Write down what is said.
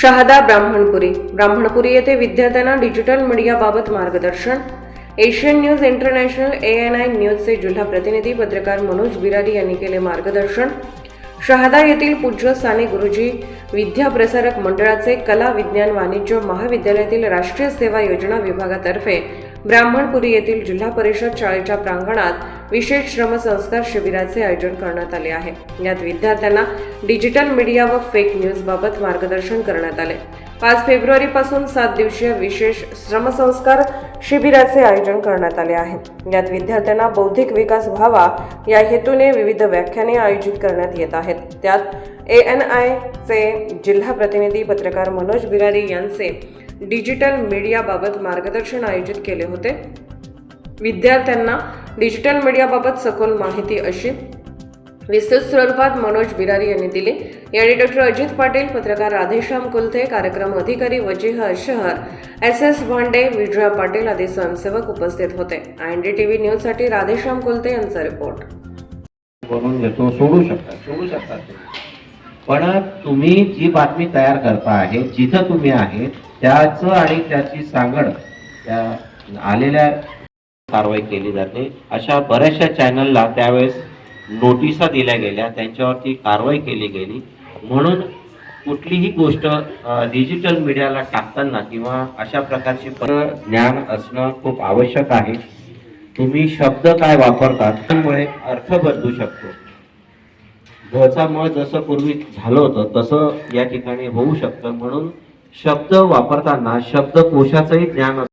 शहादा ब्राह्मणपुरी. ब्राह्मणपुरी येथे विद्यार्थ्यांना डिजिटल मीडियाबाबत मार्गदर्शन. Asian News International A N I न्यूजचे जिल्हा प्रतिनिधी पत्रकार मनोज बिरारी यांनी केले मार्गदर्शन. शहादा येथील पूज्य साने गुरुजी विद्या प्रसारक मंडळाचे कला विज्ञान वाणिज्य महाविद्यालयातील राष्ट्रीय सेवा योजना विभागातर्फे ब्राह्मणपुरी येथील जिल्हा परिषद शाळेच्या प्रांगणात विशेष श्रमसंस्कार शिबिराचे आयोजन करण्यात आले आहे. यात विद्यार्थ्यांना डिजिटल मीडिया व फेक न्यूजबाबत मार्गदर्शन करण्यात आले. पाच फेब्रुवारीपासून सात दिवसीय विशेष श्रमसंस्कार शिबिराचे आयोजन करण्यात आले आहे. यात विद्यार्थ्यांना बौद्धिक विकास व्हावा या हेतूने विविध व्याख्याने आयोजित करण्यात येत आहेत. त्यात ए एन आयचे जिल्हा प्रतिनिधी पत्रकार मनोज बिरारी यांचे डिजिटल मीडियाबाबत मार्गदर्शन आयोजित केले होते. विद्यार्थ्यांना डिजिटल मीडियाबाबत सखोल माहिती अशी. विस्तृत स्वरूपात मनोज बिरारी यांनी दिली. यावेळी डॉक्टर अजित पाटील पत्रकार राधेश्याम कुलथे कार्यक्रम अधिकारी वजीह शहर एस एस भांडे विजया पाटील आदी स्वयंसेवक उपस्थित होते. आय डी टी व्ही न्यूजसाठी राधेश्याम कुलथे यांचा रिपोर्ट. सोडू शकता. सोडू शकता. तुम्ही. पण तुम्ही जी बातमी तयार करता आहे जिथं तुम्ही आहे त्याचं आणि त्याची सांगड त्या आलेल्या कारवाई केली जाते. अशा बऱ्याचशा चॅनलला त्यावेळेस नोटिसा दिल्या गेल्या. त्यांच्यावरती कारवाई केली गेली. म्हणून कुठलीही गोष्ट डिजिटल मीडियाला टाकताना किंवा अशा प्रकारचे पर ज्ञान असणं खूप आवश्यक आहे. तुम्ही शब्द काय वापरतात त्यामुळे अर्थ बदलू शकतो. घरचा मळ जसं पूर्वी झालं होतं तसं या ठिकाणी होऊ शकतं. म्हणून शब्द वापरताना शब्दकोशाचंही ज्ञान